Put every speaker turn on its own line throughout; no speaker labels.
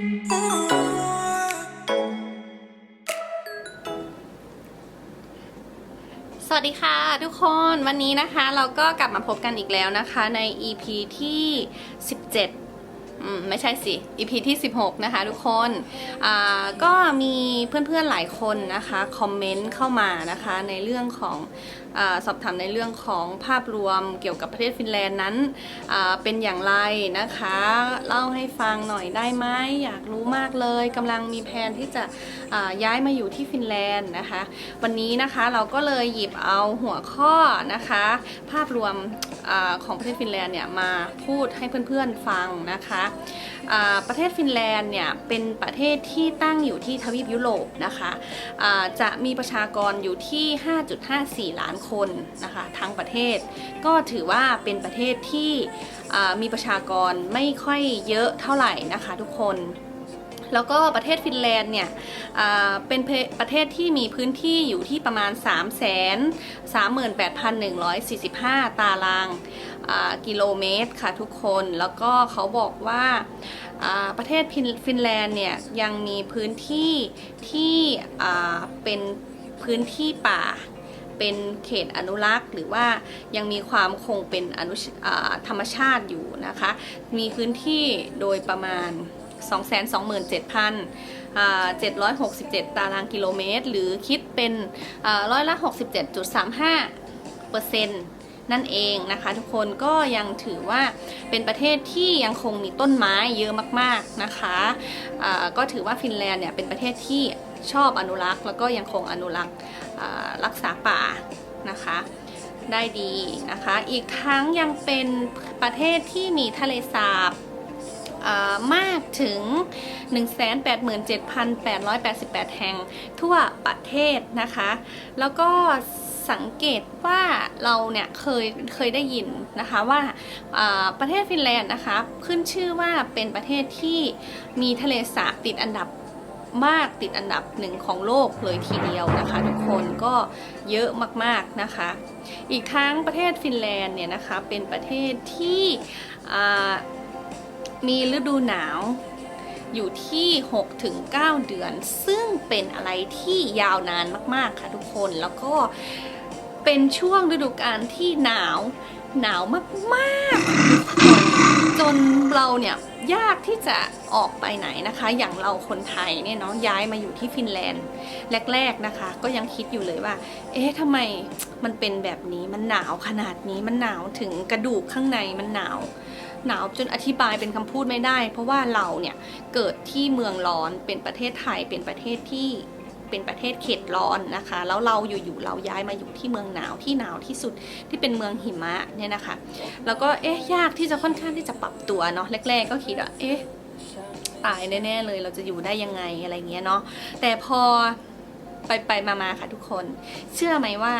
สวัสดีค่ะทุกคนวันนี้นะคะเราก็กลับมาพบกันอีกแล้วนะคะใน EP ที่ 17อืมไม่ใช่สิ EP ที่ 16 นะคะทุกคนอ่าก็มีเพื่อนๆหลายคนนะคะคอมเมนต์เข้ามานะคะในเรื่องของสอบถามในเรื่องของภาพรวมเกี่ยวกับประเทศฟินแลนด์นั้นเป็นอย่างไรนะคะ เล่าให้ฟังหน่อยได้ไหมอยากรู้มากเลยกำลังมีแผนที่จะย้ายมาอยู่ที่ฟินแลนด์นะคะ วันนี้นะคะเราก็เลยหยิบเอาหัวข้อนะคะ ภาพรวมอของประเทศฟินแลนด์เนี่ยมาพูดให้เพื่อนๆฟังนะคะประเทศฟินแลนด์เนี่ยเป็นประเทศที่ตั้งอยู่ที่ทวีปยุโรปนะคะอ่าจะมีประชากรอยู่ที่ 5.54 ล้านคนนะคะทั้งประเทศ ก็ถือว่าเป็นประเทศที่มีประชากรไม่ค่อยเยอะเท่าไหร่นะคะทุกคนแล้วก็ประเทศฟินแลนด์เนี่ยเป็นประเทศที่มีพื้นที่อยู่ที่ประมาณ 3 3 8 1 4 5 ตารางอ่ากิโลเมตรค่ะทุกคน แล้วก็เขาบอกว่าประเทศฟินแลนด์เนี่ยยังมีพื้นที่ที่เป็นพื้นที่ป่า เป็นเขตอนุรักษ์ หรือว่ายังมีความคงเป็นอนุธรรมชาติอยู่นะคะ มีพื้นที่โดยประมาณ 227,767 ตารางกิโลเมตร หรือคิดเป็นร้อยละ 67.35เปอร์เซ็นต์นั่นเองนะคะทุกคนก็ยังถือว่าเป็นประเทศที่ยังคงมีต้นไม้เยอะมากๆนะคะก็ถือว่าฟินแลนด์เนี่ยเป็นประเทศที่ ชอบอนุรักษ์ แล้วก็ยังคงอนุรักษ์รักษาป่านะคะได้ดีนะคะ อีกทั้งยังเป็นประเทศที่มีทะเลสาบมากถึง 187,888 แห่งทั่วประเทศนะคะ แล้วก็สังเกตว่าเราเนี่ยเคยเคยได้ยินนะคะว่าอ่าประเทศฟินแลนด์นะคะขึ้นชื่อว่าเป็นประเทศที่มีทะเลสาบติดอันดับ มากติดอันดับหนึ่งของโลกเลยทีเดียวนะคะ ทุกคนก็เยอะมากๆนะคะ อีกทั้งประเทศฟินแลนด์เนี่ยนะคะเป็นประเทศที่มีฤดูหนาวอยู่ที่ 6-9 เดือน ซึ่งเป็นอะไรที่ยาวนานมากๆค่ะทุกคนแล้วก็เป็นช่วงฤดูกาลที่หนาวหนาวมากๆ จนเราเนี่ยยากที่จะออกไปไหนนะคะ อย่างเราคนไทยเนี่ยเนาะย้ายมาอยู่ที่ฟินแลนด์แรกๆนะคะ ก็ยังคิดอยู่เลยว่า เอ๊ะทำไมมันเป็นแบบนี้มันหนาวขนาดนี้มันหนาวถึงกระดูกข้างในมันหนาวหนาวจนอธิบายเป็นคำพูดไม่ได้ เพราะว่าเราเนี่ยเกิดที่เมืองร้อนเป็นประเทศไทยเป็นประเทศที่ เป็นประเทศเขตร้อนนะคะ แล้วเราอยู่ๆเราย้ายมาอยู่ที่เมืองหนาวที่หนาวที่สุดที่เป็นเมืองหิมะเนี่ยนะคะ แล้วก็เอ๊ะยากที่จะค่อนข้างที่จะปรับตัวเนาะแรก ๆ ก็คิดว่าเอ๊ะตายแน่ๆเลยเราจะอยู่ได้ยังไงอะไรเงี้ยเนาะแต่พอไปไปๆมาๆค่ะทุกคน เชื่อไหมว่า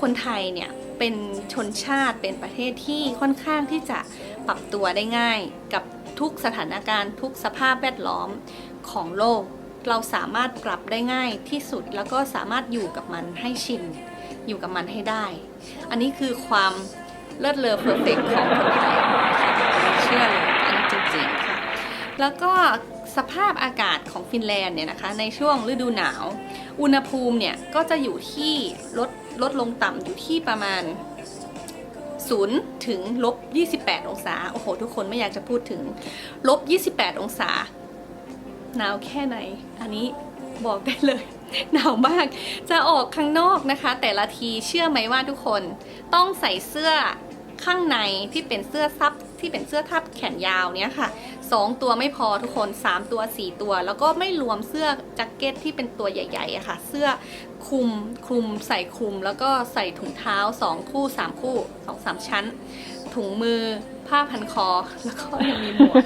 คนไทยเนี่ยเป็นชนชาติเป็นประเทศที่ค่อนข้างที่จะปรับตัวได้ง่ายกับทุกสถานการณ์ทุกสภาพแวดล้อมของโลก เราสามารถปรับได้ง่ายที่สุดแล้วก็สามารถอยู่กับมันให้ชิน อยู่กับมันให้ได้ อันนี้คือความเลิศเลอเพอร์เฟกของคนไทยเชื่อเลยอันนี้จริงๆค่ะ แล้วก็สภาพอากาศของฟินแลนด์เนี่ยนะคะ ในช่วงฤดูหนาว อุณหภูมิเนี่ย ก็จะอยู่ที่ลดลดลงต่ำอยู่ที่ประมาณ0ถึงลบ28 องศา โอ้โห ทุกคนไม่อยากจะพูดถึงลบ28 องศา หนาวแค่ไหน อันนี้บอกได้เลย หนาวมาก จะออกข้างนอกนะคะ แต่ละทีเชื่อไหมว่าทุกคนต้องใส่เสื้อข้างในที่เป็นเสื้อซับที่เป็นเสื้อทับแขนยาวเนี้ยค่ะสองตัวไม่พอทุกคนสามตัวสี่ตัว แล้วก็ไม่รวมเสื้อแจ็คเก็ตที่เป็นตัวใหญ่ๆอะค่ะ เสื้อคลุมคลุมใส่คลุม แล้วก็ใส่ถุงเท้าสองคู่สามคู่สองสามชั้น ถุงมือ ผ้าพันคอ แล้วก็ยังมีหมวก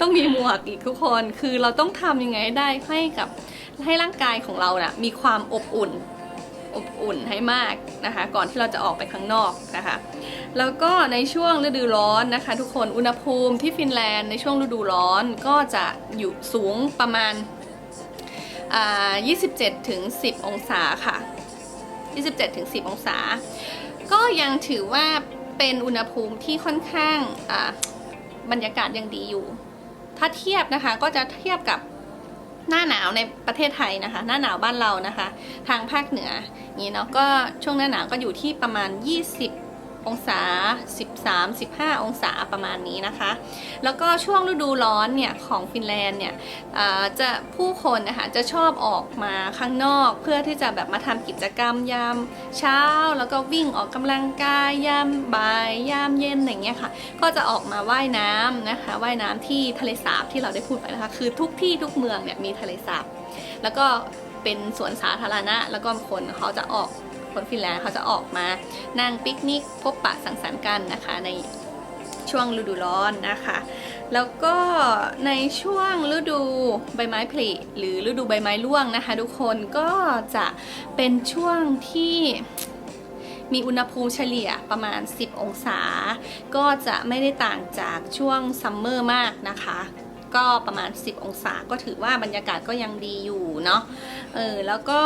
ต้องมีหมวกอีกทุกคน คือเราต้องทำยังไงให้ได้ให้กับให้ร่างกายของเรานะ่ะมีความอบอุ่นอบอุ่นให้มากนะคะ ก่อนที่เราจะออกไปข้างนอกนะคะ แล้วก็ในช่วงฤดูร้อนนะคะ ทุกคนอุณหภูมิที่ฟินแลนด์ในช่วงฤดูร้อนก็จะอยู่สูงประมาณ 27ถึง10 องศาค่ะ 27ถึง10 องศา ก็ยังถือว่า เป็นอุณหภูมิที่ค่อนข้างอ่าบรรยากาศยังดีอยู่ ถ้าเทียบนะคะก็จะเทียบกับหน้าหนาวในประเทศไทยนะคะ หน้าหนาวบ้านเรานะคะ ทางภาคเหนือนี่เนาะก็ช่วงหน้าหนาวก็อยู่ที่ประมาณ 20 องศา 13 15 องศาประมาณนี้นะคะ แล้วก็ช่วงฤดูร้อนเนี่ยของฟินแลนด์เนี่ยจะผู้คนนะคะจะชอบออกมาข้างนอก เพื่อที่จะแบบมาทำกิจกรรมยามเช้า แล้วก็วิ่งออกกำลังกายยามบ่ายยามเย็นอย่างเงี้ยค่ะ ก็จะออกมาว่ายน้ำนะคะว่ายน้ำที่ทะเลสาบที่เราได้พูดไปนะคะ คือทุกที่ทุกเมืองเนี่ยมีทะเลสาบแล้วก็เป็นสวนสาธารณะ แล้วก็คนเขาจะออก คนฟินแลนด์เขาจะออกมานั่งปิกนิกพบปะสังสรรค์กันนะคะในช่วงฤดูร้อนนะคะ แล้วก็ในช่วงฤดูใบไม้ผลิหรือฤดูใบไม้ร่วงนะคะ ทุกคนก็จะเป็นช่วงที่มีอุณหภูมิเฉลี่ยประมาณ 10 องศา ก็จะไม่ได้ต่างจากช่วงซัมเมอร์มากนะคะ ก็ประมาณ 10 องศาก็ถือว่าบรรยากาศก็ยังดีอยู่เนาะเออแล้วก็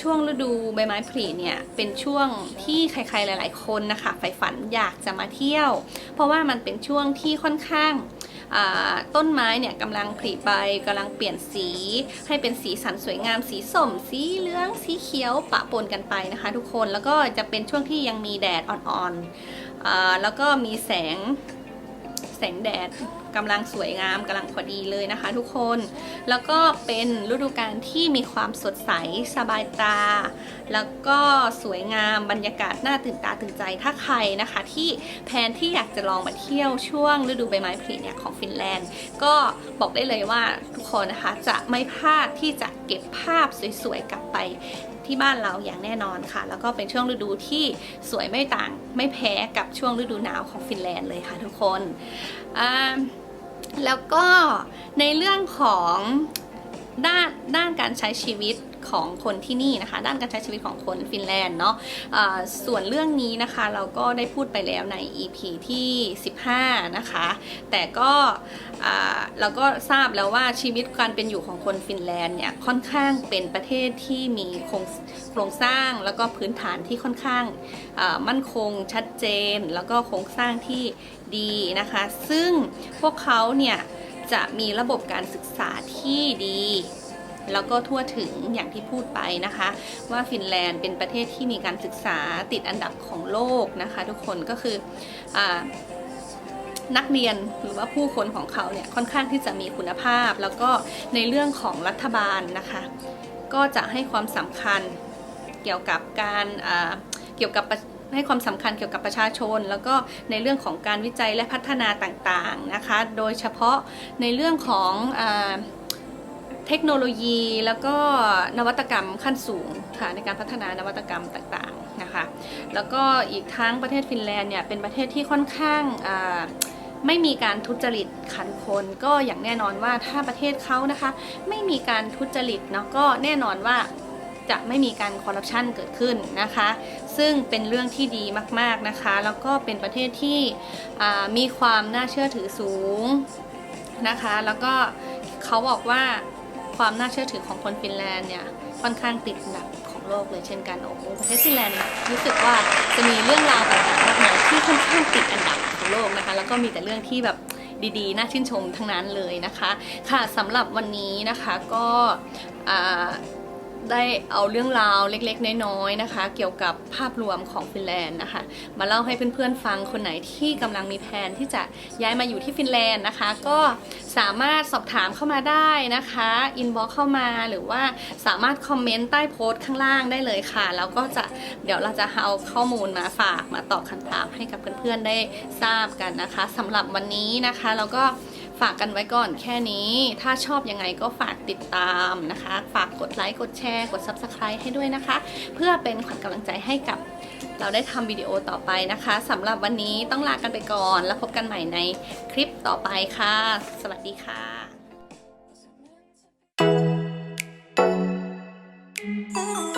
ช่วงฤดูใบไม้ผลิเนี่ยเป็นช่วงที่ใครๆหลาย ๆ คนนะคะใฝ่ฝันอยากจะมาเที่ยว เพราะว่ามันเป็นช่วงที่ค่อนข้างต้นไม้เนี่ยกำลังผลิใบกำลังเปลี่ยนสี ให้เป็นสีสันสวยงามสีส้ม สีเหลือง สีเขียวปะปนกันไปนะคะ ทุกคนแล้วก็จะเป็นช่วงที่ยังมีแดดอ่อนๆแล้วก็มีแสงแสงแดด กำลังสวยงามกำลังพอดีเลยนะคะ ทุกคน แล้วก็เป็นฤดูกาลที่มีความสดใสสบายตา แล้วก็สวยงามบรรยากาศน่าตื่นตาตื่นใจถ้าใครนะคะ ที่แพนที่อยากจะลองมาเที่ยวช่วงฤดูใบไม้ผลิเนี่ยของฟินแลนด์ ก็บอกได้เลยว่าทุกคนนะคะจะไม่พลาดที่จะเก็บภาพสวยๆกลับไปที่บ้านเราอย่างแน่นอนค่ะ แล้วก็เป็นช่วงฤดูที่สวยไม่ต่างไม่แพ้กับช่วงฤดูหนาวของฟินแลนด์เลยค่ะทุกคนอ่า แล้วก็ในเรื่องของด้านด้านการใช้ชีวิต ของคนที่นี่นะคะ ด้านการใช้ชีวิตของคนฟินแลนด์เนาะะส่วนเรื่องนี้นะคะเราก็ได้พูดไปแล้วใน EP ที่ 15 นะคะ แต่ก็เราก็ทราบแล้วว่าชีวิตการเป็นอยู่ของคนฟินแลนด์เนี่ยค่อนข้างเป็นประเทศที่มีโครงโครงสร้างแล้วก็พื้นฐานที่ค่อนข้างมั่นคงชัดเจน แล้วก็โครงสร้างที่ดีนะคะ ซึ่งพวกเขาเนี่ยจะมีระบบการศึกษาที่ดี แล้วก็ทั่วถึงอย่างที่พูดไปนะคะ ว่าฟินแลนด์เป็นประเทศที่มีการศึกษาติดอันดับของโลกนะคะ ทุกคนก็คืออนักเรียนหรือว่าผู้คนของเขาเนี่ยค่อนข้างที่จะมีคุณภาพ แล้วก็ในเรื่องของรัฐบาลนะคะ ก็จะให้ความสำคัญเกี่ยวกับการเกี่ยวกับให้ความสำคัญเกี่ยวกับประชาชน แล้วก็ในเรื่องของการวิจัยและพัฒนาต่างๆนะคะ โดยเฉพาะในเรื่องของอ เทคโนโลยีแล้วก็นวัตกรรมขั้นสูงค่ะในการพัฒนานวัตกรรมต่างๆนะคะแล้วก็อีกทั้งประเทศฟินแลนด์เนี่ยเป็นประเทศที่ค่อนข้างไม่มีการทุจริตค่ะทุกคนก็อย่างแน่นอนว่าถ้าประเทศเขานะคะไม่มีการทุจริตเนาะก็แน่นอนว่าจะไม่มีการคอร์รัปชันเกิดขึ้นนะคะ ซึ่งเป็นเรื่องที่ดีมากๆนะคะ แล้วก็เป็นประเทศที่มีความน่าเชื่อถือสูงนะคะ แล้วก็เขาบอกว่า ความน่าเชื่อถือของคนฟินแลนด์เนี่ยค่อนข้างติดอันดับของโลกเลยเช่นกันโอ้โหประเทศฟินแลนด์รู้สึกว่าจะมีเรื่องราวต่างๆมากมายที่ค่อนข้างติดอันดับของโลกนะคะ แล้วก็มีแต่เรื่องที่แบบดีๆ น่าชื่นชมทั้งนั้นเลยนะคะ ค่ะสำหรับวันนี้นะคะก็อ่า ได้เอาเรื่องราวเล็กๆ น้อยๆนะคะ เกี่ยวกับภาพรวมของฟินแลนด์นะคะ มาเล่าให้เพื่อนๆฟังคนไหนที่กำลังมีแผนที่จะย้ายมาอยู่ที่ฟินแลนด์นะคะ ก็สามารถสอบถามเข้ามาได้นะคะอินบ็อกเข้ามาหรือว่าสามารถคอมเมนต์ใต้โพสต์ข้างล่างได้เลยค่ะ แล้วก็จะเดี๋ยวเราจะเอาข้อมูลมาฝากมาตอบคำถามให้กับเพื่อนๆได้ทราบกันนะคะสำหรับวันนี้นะคะเราก็ ฝากกันไว้ก่อนแค่นี้ ถ้าชอบยังไงก็ฝากติดตามนะคะ ฝากกดไลค์กดแชร์ กด Subscribe ให้ด้วยนะคะ เพื่อเป็นขวัญกำลังใจให้กับเราได้ทำวิดีโอต่อไปนะคะสำหรับวันนี้ต้องลากันไปก่อน แล้วพบกันใหม่ในคลิปต่อไปค่ะ สวัสดีค่ะ
Oh.